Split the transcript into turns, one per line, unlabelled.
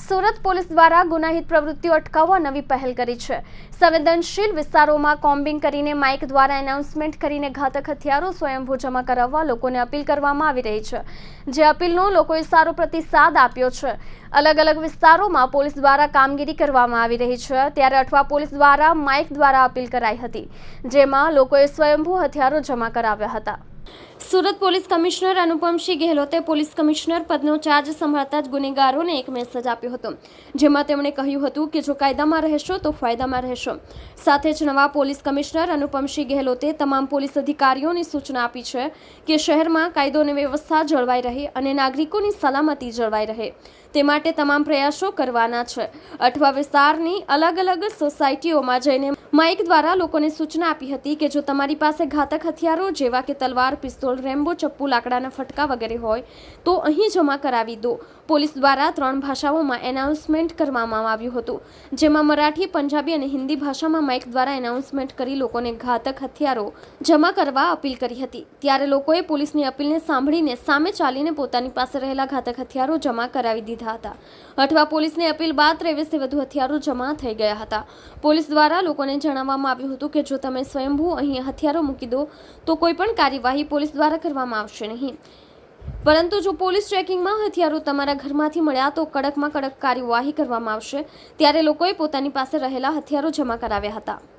Surat police દ્વારા ગુનાહિત પ્રવૃત્તિઓ અટકાવવા નવી પહેલ કરી છે. સંવેદનશીલ વિસ્તારોમાં કોમ્બિંગ કરીને માઇક દ્વારા એનાઉન્સમેન્ટ કરીને ઘાતક હથિયારો સ્વયંભૂ જમા કરાવવા લોકોને અપીલ કરવામાં આવી રહી છે. જે અપીલનો લોકોએ સારો પ્રતિસાદ આપ્યો છે. અલગ અલગ વિસ્તારોમાં પોલીસ દ્વારા કામગીરી કરવામાં આવી રહી છે. ત્યારે અઠવા પોલીસ દ્વારા માઇક દ્વારા અપીલ કરાઈ હતી, જેમાં લોકોએ સ્વયંભૂ હથિયારો જમા કરાવ્યા હતા. સુરત પોલીસ કમિશનર અનુપમસિંહ ગેહલોતે પોલીસ કમિશનર પદનો ચાર્જ સંભાળતા જ ગુનેગારોને એક મેસેજ આપ્યો હતો. જેમાં તેમણે કહ્યું હતું કે, જો કાયદામાં રહેશો, તો ફાયદામાં રહેશો. સાથે જ નવા પોલીસ કમિશનર અનુપમસિંહ ગેહલોતે તમામ પોલીસ અધિકારીઓને સૂચના આપી છે કે, શહેરમાં કાયદો અને વ્યવસ્થા જળવાઈ રહે અને નાગરિકોની સલામતી જળવાઈ રહે. તે માટે તમામ પ્રયાસો કરવાના છે. અઠવા વિસ્તારની અલગ અલગ સોસાયટીઓમાં જઈને માઇક દ્વારા લોકોને સૂચના આપી હતી કે જો તમારી પાસે ઘાતક હથિયારો જેવા કે તલવાર, પિસ્તોલ, રેમ્બો, ચપ્પુ, લાકડાના ફટકા વગેરે હોય, તો અહીં જમા કરાવી દો. પોલીસ દ્વારા ત્રણ ભાષાઓમાં એનાઉન્સમેન્ટ કરવામાં આવ્યું હતું. જેમાં મરાઠી, પંજાબી અને હિન્દી ભાષામાં માઇક દ્વારા એનાઉન્સમેન્ટ કરી લોકોને ઘાતક હથિયારો જમા કરવા અપીલ કરી હતી. ત્યારે લોકોએ પોલીસની અપીલને સાંભળીને સામે ચાલીને પોતાની પાસે રહેલા ઘાતક હથિયારો જમા કરાવી દીધા. હતા. અઠવા પોલીસની અપીલ બાદ ત્રેવીસથી વધુ હથિયારો જમા થઈ ગયા હતા. પોલીસ દ્વારા લોકોને જણાવવામાં આવ્યું હતું કે જો તમે સ્વયંભૂ અહીં હથિયારો મૂકી દો, તો કોઈ પણ કાર્યવાહી પોલીસ દ્વારા કરવામાં આવશે નહીં. પરંતુ જો પોલીસ ચેકિંગમાં હથિયારો તમારા ઘરમાંથી મળ્યા તો કડકમાં કડક કાર્યવાહી કરવામાં આવશે. ત્યારે લોકોએ પોતાની પાસે રહેલા હથિયારો જમા કરાવ્યા હતા.